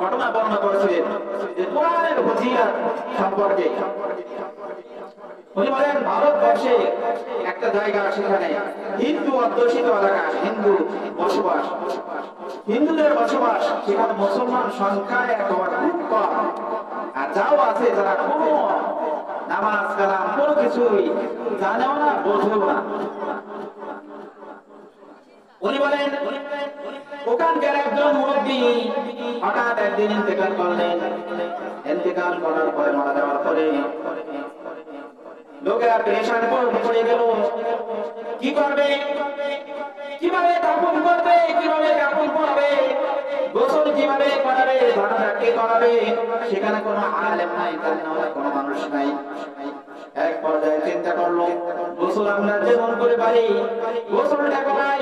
ঘটনা বর্ণনা করেছিলেন যে কোরআনের ফজিলত সম্পর্কে উনি বলেন ভারতবর্ষে একটা জায়গা সেখানে হিন্দু অধ্যুষিত এলাকা হিন্দু বসবাস হিন্দুদের বসবাস সেখানে মুসলমান সংখ্যা একেবারে খুব কম আর যাও আছে যারা কোনো নামাজ কালাম কোনো কিছুই জানেও না বোঝেও না উনি বলেন, ওখানকার একজন মুরব্বী হঠাৎ একদিন ইন্তেকাল করলেন। ইন্তেকাল করার পরে মারা যাওয়ার পরে লোকেরা পেরেশান পড়ে গেল। কি করবে? কীভাবে দাফন করবে? কীভাবে দাফন করবে? গোসল কীভাবে করাবে? কে করাবে? সেখানে কোনো আলেম নাই জানা কোনো মানুষ নাই। এক পর্যায়ে চিন্তা করল, গোসল আমরা যেমন করে পারি, গোসলটা করাই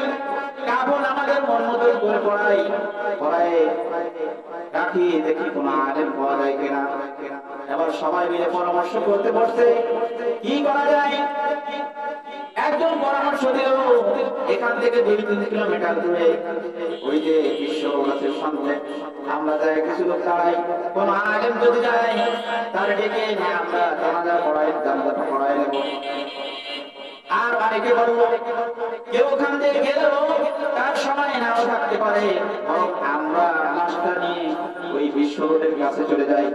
করে পড়াই পড়াই রাখি, দেখি কোন আলেম পাওয়া যায় কিনা। এবার সবাই মিলে পরামর্শ করতে বসছে, কি করা যায়? একজন পরামর্শ দিল, এখান থেকে দুই তিন কিলোমিটার দূরে, ওই যে বিশ্ব গাছের সামনে আমরা যাই কিছু লোক দাঁড়াই, কোন আলেম যদি যায়, তার ডেকে আমরা জানাজা পড়াই জানাজাটা পড়াই নেব। আর অনেকে বলব, কেউ ওখান থেকে নাও থাকতে পারে আমরা লাশটা নিয়ে ওই বিশ্ব রোডের কাছে চলে যাই।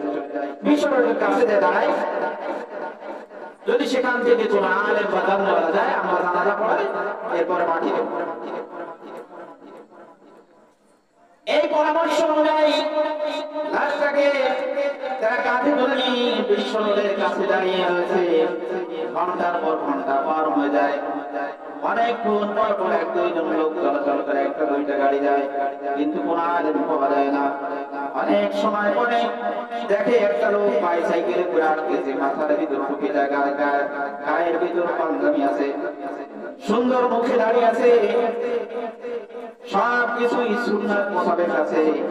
বিশ্ব রোডের কাছে যে দাঁড়াই, যদি সেখান থেকে কোনো আলেম বা জানলা যায়, আমরা জানাজা পড়াই এরপরে মাটি দেব। এই পরামর্শ অনুযায়ী লাশটাকে তারা কাঁধে ধরে নিয়ে বিশ্ব কাছে দাঁড়িয়ে রয়েছে। ঘণ্টার পর ঘণ্টা পার হয়ে যায়। গায়ে গায়ে- সুন্দর মুখে দাঁড়িয়ে আছে। সব কিছুই সুন্নাত মোতাবেক আছে।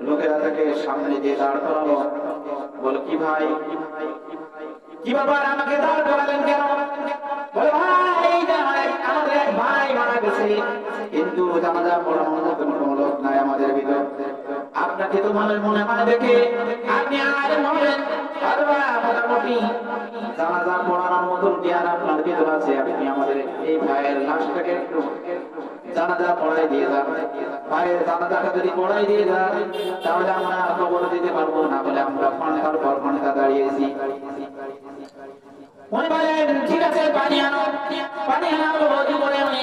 লোকেরা তাকে সামনে দিয়ে দাঁড় করালো, বলো, কি ভাই? কি ব্যাপার আমাকে দাঁড় করালেন কেন? গেছে কিন্তু জানাজা পড়ানোর কোনো লোক নাই আমাদের ভিতর। আপনাকে তো মনে মনে হয় দেখে আপনি আর মনে মোটামুটি জানাজা পড়ানোর মতন জ্ঞান আপনার ভিতর আছে, আপনি আমাদের এই ভাইয়ের লাশটাকে একটু জানাজা পড়াই দিয়ে যান? ভাইয়ের জানাজাটা যদি পড়াই দিয়ে যান, তাহলে আমরা খবর দিতে পারব না বলে আমরা ঘণ্টার পর ঘণ্টা দাঁড়িয়েছি। উনি বলেন ঠিক আছে, পানি আনো পানি আনো রোজি করে আমি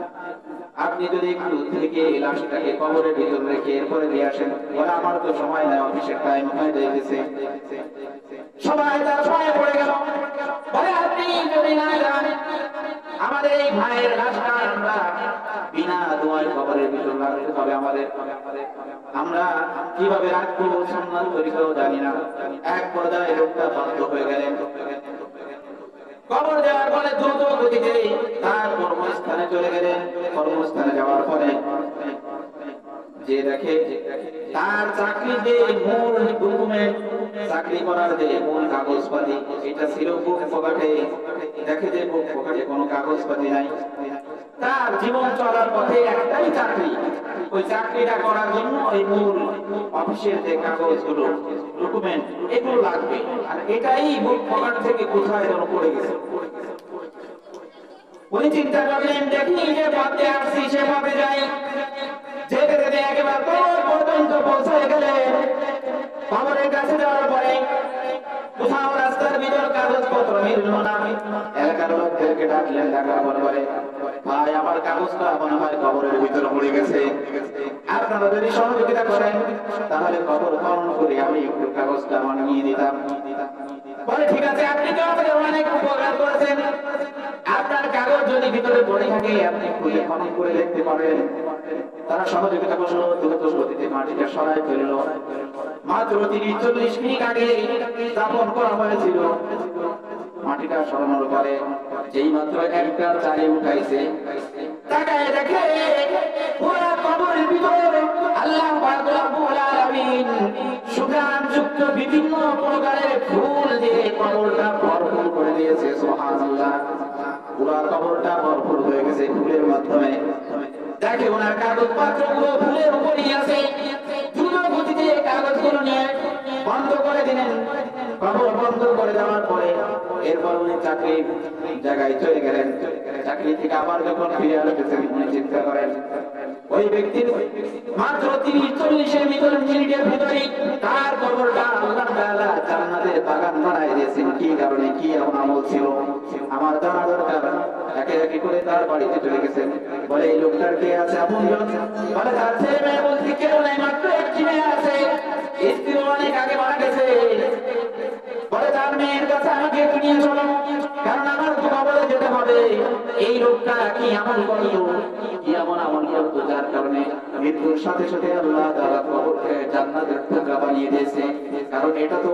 আপনি যদি একটু থেকে লাশটাকে কবরের ভিতরে রেখে এরপরে দিয়ে আসেন বলে আমার তো সময় নাই, অফিসের টাইম হয়ে যাইতেছে। সবাই তার পায়ে পড়ে গেল। আপনি যদি না যান, আমাদের এই ভাইয়ের লাশটা আমরা বিনা দোয়ায় কবরের ভিতর রাখতে হবে আমাদের। আমরা কীভাবে রাখব সম্মান তরিকাও জানি না। এক পর্যায়ে লোকটা বাধ্য হয়ে গেলেন। কবর দেওয়ার পরে দ্রুত গতিতে তার কর্মস্থানে চলে গেলেন। কর্মস্থানে যাওয়ার পরে যে দেখে তার চাকরি যে মূল ডকুমেন্ট চাকরি করার যে মূল কাগজপাতি, এটা ছিল বুক দেখে যে বুক পকেটে কোনো কাগজপাতি নাই। তার জীবন চলার পথে একটাই চাকরি। ওই চাকরিটা করার জন্য ওই মূল অফিসের যে কাগজগুলো ডকুমেন্ট এগুলো লাগবে। আর এটাই বুক পকেট থেকে কোথায় যেন পড়ে গেছে। উনি চিন্তা করলেন, দেখি যে পথে আসছি সে পথে যাই ডাকলেন ডাকার পরে ভাই, আমার কাগজটা মনে হয় কবরের ভিতরে পড়ে গেছে। আপনারা যদি সহযোগিতা করেন, তাহলে কবর খনন করে আমি একটু কাগজটা আমার নিয়ে দিতাম বলে, ঠিক আছে, আপনি তো আমাদের অনেক উপকার করেছেন। আপনার কাগজ যদি ভিতরে পড়ে থাকে, আপনি খুলে করে দেখতে পারেন। তারা সহযোগিতা করল, দ্রুত গতিতে মাটিটা সরাই ফেলল। মাত্র তিরিশ চল্লিশ মিনিট আগে স্থাপন করা হয়েছিল। মাটিটা সরানোর পরে যেই মাত্র একটা চারে উঠাইছে, তাকায় দেখে পুরা কবরের ভিতর আল্লাহ পাক রব্বুল আলামিন সুগান যুক্ত বিভিন্ন প্রকারের ফুল দিয়ে কবরটা ভরপুর করে দিয়েছে, সুবহানাল্লাহ। পুরা কবরটা ভরপুর হয়ে গেছে ফুলের মাধ্যমে। দেখে ওনার ফুলের উপরই আছে। দ্রুত গতিতে কাগজগুলো নিয়ে বন্ধ করে দিলেন। কবর বন্ধ করে দেওয়ার এরপর উনি চাকরি জায়গায় চলে গেলেন। চাকরি থেকে আবার যখন ফিরে আসতেছেন উনি চিন্তা করেন। ওই ব্যক্তির মাত্র তিরিশ চল্লিশের ভিতর মিনিটের ভিতরে তার কবরটা আল্লাহ তাআলা জান্নাতের বাগান বানায় দিয়েছেন। কি কারণে? কি এমন আমল ছিল? আমার জানা দরকার। একে একে করে তার বাড়িতে চলে গেছেন। বলে, এই লোকটার কে আছে? আপন বলে, তার ছেলে মেয়ে বলতে কেউ নাই, মাত্র একটি মেয়ে আছে। স্ত্রী অনেক আগে মারা গেছে বলে তার মেয়ের কাছে আমাকে একটু নিয়ে চলো। কারণ আমার তো কবরে যেতে হবে। এই লোকটা কি এমন করল এমন আমল করতো যার কারণে মৃত্যুর সাথে সাথে আল্লাহ তাআলা কবরকে জান্নাতের টুকরা বানিয়ে দিয়েছে। কারণ এটা তো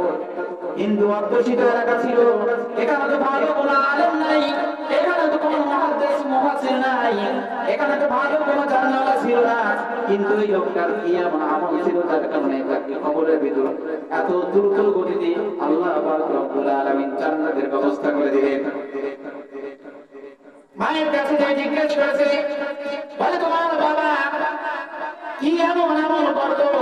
হিন্দু অধ্যুষিত এলাকা ছিল। এখানে তো ভালো কোনো আলেম নাই। এখানে তো কোনো মহাদেশ মহাসির নাই। এখানে তো ভালো কোনো জানালা ছিল না। কিন্তু এই লোকটার কি এমন আমল ছিল? যার কারণে তাকে কবরের ভিতর এত দ্রুত গতিতে আল্লাহ রব্বুল আলামিন জান্নাতের ব্যবস্থা করে দিলেন। মায়ের কাছে যে জিজ্ঞেস করেছে, বলে তোমার বাবা কি এমন এমন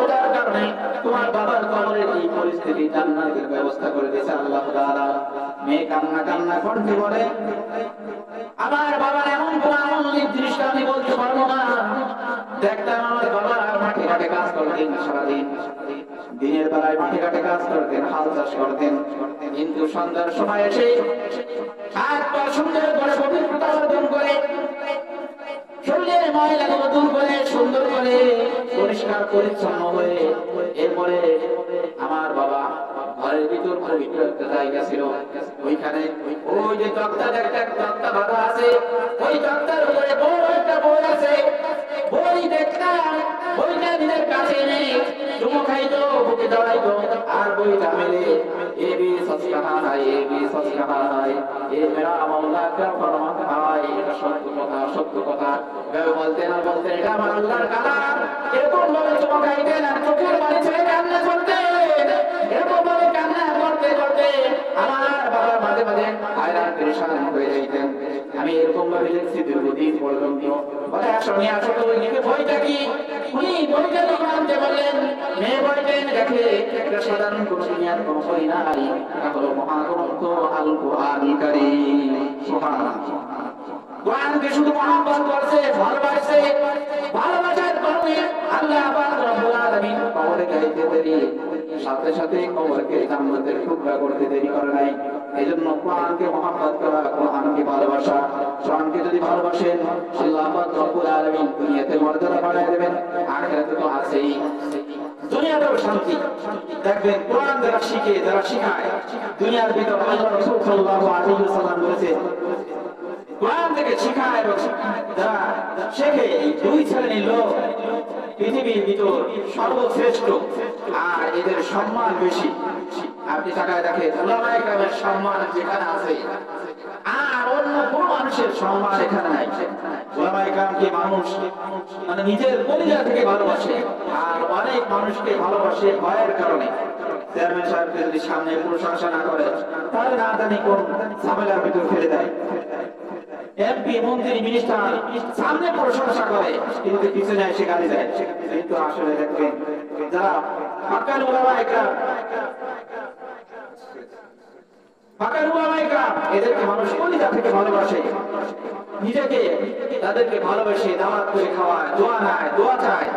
যার কারণে তোমার বাবার কবরের এই পরিস্থিতি জান্নাতের ব্যবস্থা করে দিয়েছে আল্লাহ তাআলা। মেয়ে কান্না কান্না করতে বলে, আমার বাবার এমন কোন আমল আমি বলতে পারব না। দেখতাম আমার বাবা মাঠে ঘাটে কাজ করতেন সারাদিন। দিনের বেলায় মাঠে ঘাটে কাজ করতেন, হাল চাষ করতেন। কিন্তু সন্ধ্যার সময় এসে পরিষ্কার পরিচ্ছন্ন হয়ে এরপরে আমার বাবা ঘরের ভিতর পবিত্র একটা জায়গা ছিল। ওইখানে ওই যে তক্তার একটা তক্তা বাঁধা আছে, ওই তক্তার উপরে বড় একটা বই আছে। বই দেখতাম, বইটা নিজের কাছে এনে চুমো খাইতো, বুকে দাঁড়াইতো আর বইটা মেলে, A B সস্কাহা hi A B সস্কাহা হায় এ মেরা মাওলা কা ফরমান হায়। এটা সত্য কথা সত্য কথা। কেউ বলতেন আর বলতেন, এটা আমার আল্লাহর কালাম। ভাবে লিখছি দীর্ঘদিন পর্যন্ত। বলে আসো নিয়ে আসো তো ওই দিকে বইটা কি? উনি বইটা যখন আনতে বললেন মেয়ে বইটা দেখে একটা সাধারণ কোন দুনিয়ার বই নাই। এটা হলো মহাগ্রন্থ আল কোরআন কারীম সুবহানাল্লাহ। কোরআনকে শুধু মহাব্বত করছে, ভালোবাসছে, ভালোবাসার কারণে আল্লাহ পাক রব্বুল আলামিন কবরে গাইতে দেরি। সাথে সাথে কবরকে জান্নাতের টুকরা করতে দেরি করে নাই। এজন্য কোরআনকে মহাব্বত করা, কোরআনকে ভালোবাসা। কোরআনকে যদি ভালোবাসেন, আল্লাহ পাক রব্বুল আলামিন দুনিয়াতে মর্যাদা বাড়ায় দেবেন, আখিরাতে তো আছেই। দুনিয়াতেও শান্তি। দেখবেন কোরআন যারা শিখে, যারা শিখায়, দুনিয়ার ভিতর আল্লাহ রাসূল সাল্লাল্লাহু আলাইহি ওয়াসাল্লাম বলেছে, কোরআন থেকে শিখায় এবং যারা শেখে, এই দুই শ্রেণির লোক পৃথিবীর ভিতর সর্বশ্রেষ্ঠ, আর এদের সম্মান বেশি। আপনি তাকায় দেখেন কেরামের সম্মান যেখানে আছে, আর অন্য কোন মানুষের সম্মান এখানে নাই। মানুষ? মানে নিজের পরিবার থেকে ভালোবাসে, আর অনেক মানুষকে ভালোবাসে ভয়ের কারণে। সামনে প্রশংসা না করে, তাহলে না জানি কোন ঝামেলার ভিতর ফেলে দেয়। এমপি, মন্ত্রী মিনিস্টার সামনে প্রশংসা করে, কিন্তু পিছনে এসে গালি দেয় কিন্তু আসলে দেখবেন যারা ফাঁকার উলামা একরাম ফাঁকার উলামা একরাম এদেরকে মানুষ কলিজা থেকে ভালোবাসে। নিজেকে, তাদেরকে ভালোবেসে দাওয়াত করে খাওয়ায়, দোয়া নেয় দোয়া চায়।